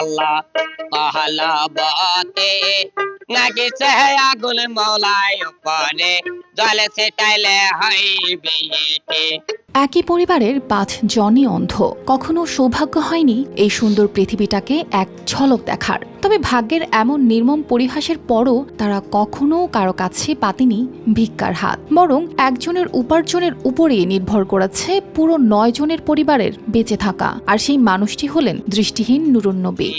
अल्लाह पहला बाते। सहया गुल मौलायो पाने जल से टाइले हई बेटे একই পরিবারের পাঁচ জনই অন্ধ। কখনো সৌভাগ্য হয়নি এই সুন্দর পৃথিবীটাকে এক ঝলক দেখার। তবে ভাগ্যের এমন নির্মম পরিহাসের পরও তারা কখনো কারও কাছে পাতেনি ভিক্ষার হাত। বরং একজনের উপার্জনের উপরে নির্ভর করেছে পুরো নয় জনের পরিবারের বেঁচে থাকা। আর সেই মানুষটি হলেন দৃষ্টিহীন নুরুন্নবী।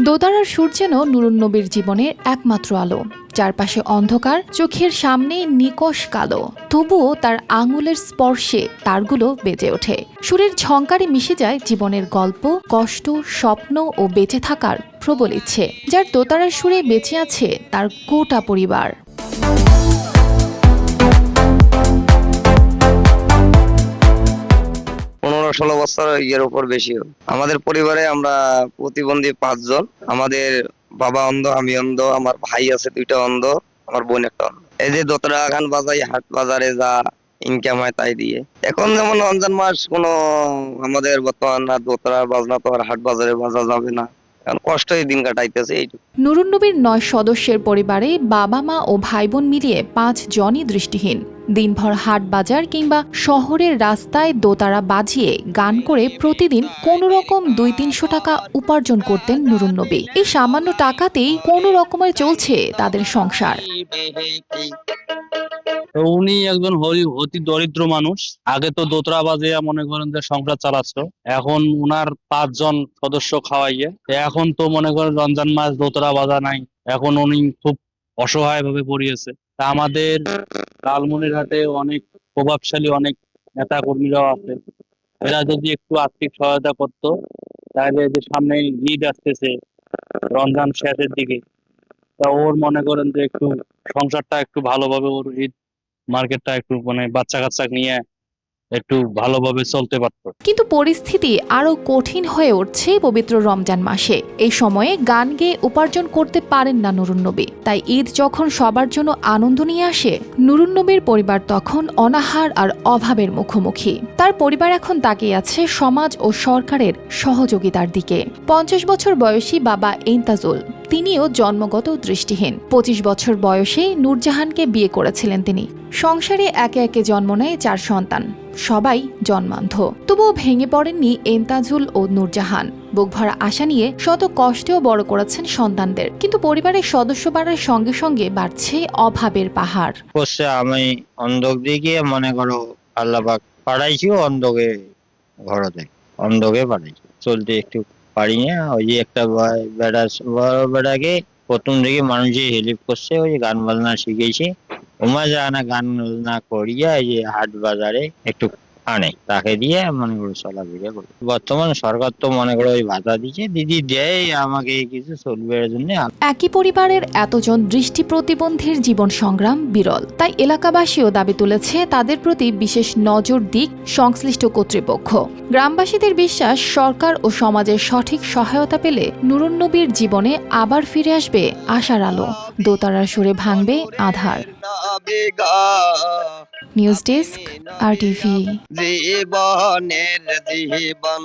দোতারার সুর যেন নুরুন্নবীর জীবনের একমাত্র আলো। চারপাশে অন্ধকার, চোখের সামনে নিকশ কালো। তবুও তার আঙুলের স্পর্শে তারগুলো বেজে ওঠে। সুরের ঝংকারে মিশে যায় জীবনের গল্প, কষ্ট, স্বপ্ন ও বেঁচে থাকার প্রবল ইচ্ছে। যার দোতারার সুরে বেঁচে আছে তার গোটা পরিবার। ষোলো বছর ইয়ের উপর বেশি। আমাদের পরিবারে আমরা প্রতিবন্ধী পাঁচজন। আমাদের বাবা অন্ধ, আমি অন্ধ, আমার ভাই আছে দুইটা অন্ধ, আমার বোন একটা অন্ধ। এই যে দোতরা গান বাজাই, হাট বাজারে যা ইনকাম হয় তাই দিয়ে। এখন যেমন রমজান মাস, কোনো আমাদের বর্তমান দোতরা বাজনা তো আর হাট বাজারে বাজা যাবে না। কষ্টই দিন কাটাইতেছে এইটুকু। নুরুন্নবীর নয় সদস্যের পরিবারে বাবা মা ও ভাই বোন মিলিয়ে পাঁচ জনই দৃষ্টিহীন। দিনভর হাট বাজার কিংবা শহরের রাস্তায় দোতারা বাজিয়ে গান করে প্রতিদিন কোনো রকম দুই তিনশো টাকা উপার্জন করতেন নুরুন্নবী এই সামান্য টাকাতেই কোনো রকমের চলছে তাদের সংসার। উনি একজন অতি দরিদ্র মানুষ। আগে তো দোতরা বাজে মনে করেন যে সংসার চালাচ্ছ। এখন উনার পাঁচজন সদস্য খাওয়াইয়ে এখন তো মনে করেন রমজান মাস দোতরা বাজা নাই। এখন উনি খুব অসহায় ভাবে পড়িয়েছে। তা আমাদের লালমনিরহাটে অনেক প্রভাবশালী অনেক নেতা কর্মীরাও আছে। এরা যদি একটু আর্থিক সহায়তা করতো, তাহলে যে সামনে ঈদ আসতেছে, রমজান শেষের দিকে, তা ওর মনে করেন যে একটু সংসারটা একটু ভালোভাবে ওর ঈদ মার্কেটটা একটু মানে বাচ্চা কাচ্চা নিয়ে একটু ভালোভাবে চলতে পারতো। কিন্তু পরিস্থিতি আরও কঠিন হয়ে উঠছে পবিত্র রমজান মাসে। এই সময়ে গান গেয়ে উপার্জন করতে পারেন না নুরুন্নবী তাই ঈদ যখন সবার জন্য আনন্দ নিয়ে আসে নুরুন্নবীর পরিবার তখন অনাহার আর অভাবের মুখোমুখি। তার পরিবার এখন তাকিয়ে আছে সমাজ ও সরকারের সহযোগিতার দিকে। পঞ্চাশ বছর বয়সী বাবা ইন্তাজুল তিনিও জন্মগত দৃষ্টিহীন। পঁচিশ বছর বয়সে নূরজাহানকে বিয়ে করেছিলেন তিনি। সংসারে একে একে জন্ম নেয় চার সন্তান। সবাই জন্মান্ধ। তবুও ভেঙে পড়েননি এন্তাজুল ও নূরজাহান। বুকভরা আশা নিয়ে শত কষ্টেও বড় করেছেন সন্তানদের। কিন্তু পরিবারের সদস্য বাড়ার সঙ্গে সঙ্গে বাড়ছে অভাবের পাহাড়। আমি অন্ধক দিকে মনে করো আল্লাপাক পাঠাইছি অন্ধকে ঘরতে অন্ধকে পাঠাইছি চলতে একটু পারি না ওই যে একটা বেড়া বড় বেড়াকে প্রথম থেকে মানুষ যে হেল্প করছে, ওই গান বাজনা শিখেছি। ওমা যা না গান বাজনা করিয়া, এই যে হাট বাজারে একটু আনে তাকে দিয়ে মনে করো চলাফেরা করি। বর্তমান সরকার তো মনে করো ওই ভাতা দিচ্ছে দিদি দেয় আমাকে কিছু চলবে জন্য। একই পরিবারের এতজন দৃষ্টি প্রতিবন্ধীর জীবন সংগ্রাম বিরল। তাই এলাকাবাসীও দাবি তুলেছে তাদের প্রতি বিশেষ নজর দিক সংশ্লিষ্ট কর্তৃপক্ষ। গ্রামবাসীদের বিশ্বাস সরকার ও সমাজের সঠিক সহায়তা পেলে নুরুন্নবীর জীবনে আবার ফিরে আসবে আশার আলো। দোতারার সুরে ভাঙবে আধার। নিউজ ডেস্ক আর টিভি জীবনের জীবন